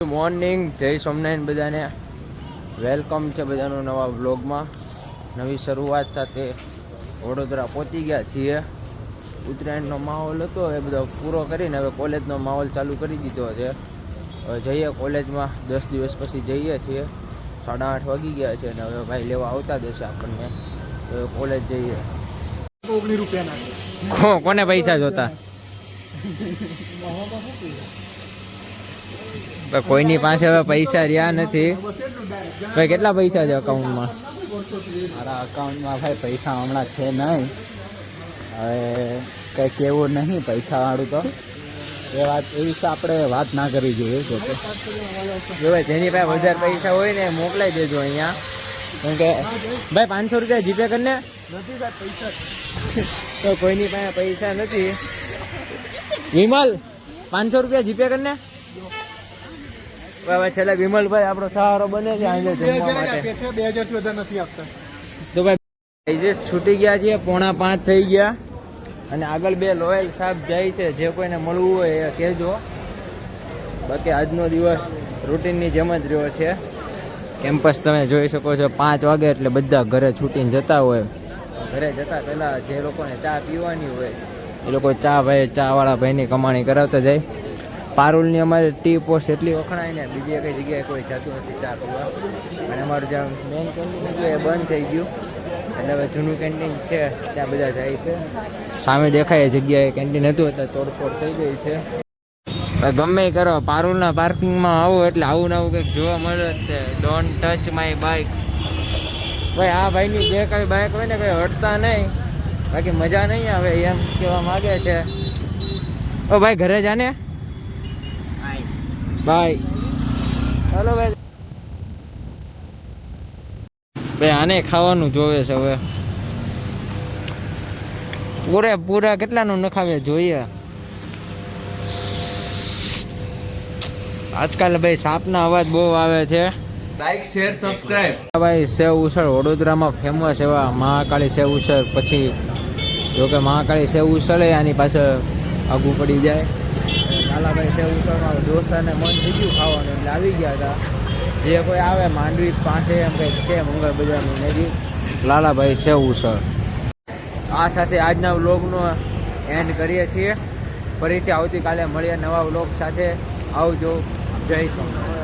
Good morning જય સોમનાયન બધાને. Welcome છે બધાનું નવા વ્લોગમાં નવી શરૂઆત સાથે વડોદરા પહોંચી ગયા છીએ. ઉત્તરાયણનો માહોલ હતો એ બધો પૂરો કરીને હવે કોલેજનો માહોલ ચાલુ કરી દીધો છે. હવે જઈએ કોલેજમાં દસ દિવસ પછી જઈએ છીએ. સાડા આઠ વાગી ગયા છે અને હવે ભાઈ લેવા આવતા દેશે આપણને. હવે કોલેજ જઈએ. ઓગણીસ રૂપિયાના. કોને પૈસા જોતા? પણ કોઈની પાસે હવે પૈસા રહ્યા નથી. ભાઈ કેટલા પૈસા છે અકાઉન્ટમાં મારા અકાઉન્ટમાં ભાઈ પૈસા હમણાં છે નહીં. હવે કંઈ કેવું નહીં પૈસાવાળું તો. એ વાત એ વિશે આપણે વાત ના કરવી જોઈએ જો કે. જો ભાઈ જેની પાસે વધારે પૈસા હોય ને મોકલાઈ દેજો અહીંયા. કેમ કે ભાઈ પાંચસો રૂપિયા જીપે કરીને? તો કોઈની પાસે પૈસા નથી. વિમલ પાંચસો રૂપિયા જીપે કરીને? હવે છેલ્લે વિમલભાઈ આપણો સહારો બને છે આજે જમવા માટે. બે હજાર વધારે નથી આપતા. તો ભાઈ જે છૂટી ગયા છે પોણા પાંચ થઈ ગયા. અને આગળ બે લોયલ સાહેબ જાય છે જે કોઈને મળવું હોય એ કહેજો. બાકી આજનો દિવસ રૂટીનની જેમ જ રહ્યો છે. કેમ્પસ તમે જોઈ શકો છો પાંચ વાગે એટલે બધા ઘરે છૂટીને જતા હોય. ઘરે જતા પહેલાં જે લોકોને ચા પીવાની હોય એ લોકો ચા ભાઈ ચાવાળા ભાઈની કમાણી કરાવતા જાય. પારુલની અમારી ટી પોસ્ટ એટલી વખણાય ને, બીજી કઈ જગ્યાએ કોઈ જતું નથી ચા પીવા અને અમારું જ્યાં મેઇન કેન્ટીન હતું એ બંધ થઈ ગયું. એટલે હવે જૂનું કેન્ટીન છે, ત્યાં બધા જાય છે. સામે દેખાય જગ્યાએ કેન્ટીન હતું, એટલે તોડફોડ થઈ ગઈ છે. ગમે કરો, પારુલના પાર્કિંગમાં આવો એટલે આવું ને આવું કંઈક જોવા મળે છે. ડોન્ટ ટચ માય બાઇક ભાઈ, આ ભાઈની જે કઈ બાઇક હોય ને, કઈ હટતા નહીં. બાકી મજા નહીં આવે એમ કહેવા માગે છે. ઓ ભાઈ, ઘરે જાને? બાય. ચાલો ભાઈ. ભાઈ આને ખાવાનું જોવે છે હવે. પૂરે પૂરા કેટલાનું નખાવે જોઈએ? આજકાલ ભાઈ સાપના અવાજ બહુ આવે છે. લાઈક શેર સબસ્ક્રાઇબ ભાઈ સેવ ઉછળ વડોદરામાં ફેમસ એવા મહાકાળી સેવ ઉછળ. પછી જો કે મહાકાળી સેવ ઉછળે આની પાછળ આગું પડી જાય. લાલાભાઈ સેવ ઉસળમાં દોસ્તાને મન થઈ ગયું ખાવાનું, એટલે આવી ગયા હતા. જે કોઈ આવે, માંડવી પાસે એમ કંઈક છે મંગળ બજારની નજીક લાલાભાઈ સેવ ઉસળ આ સાથે આજના વ્લોગનો એન્ડ કરીએ છીએ. ફરીથી આવતીકાલે મળીએ નવા વ્લોગ સાથે. આવજો. જય સોમનાથ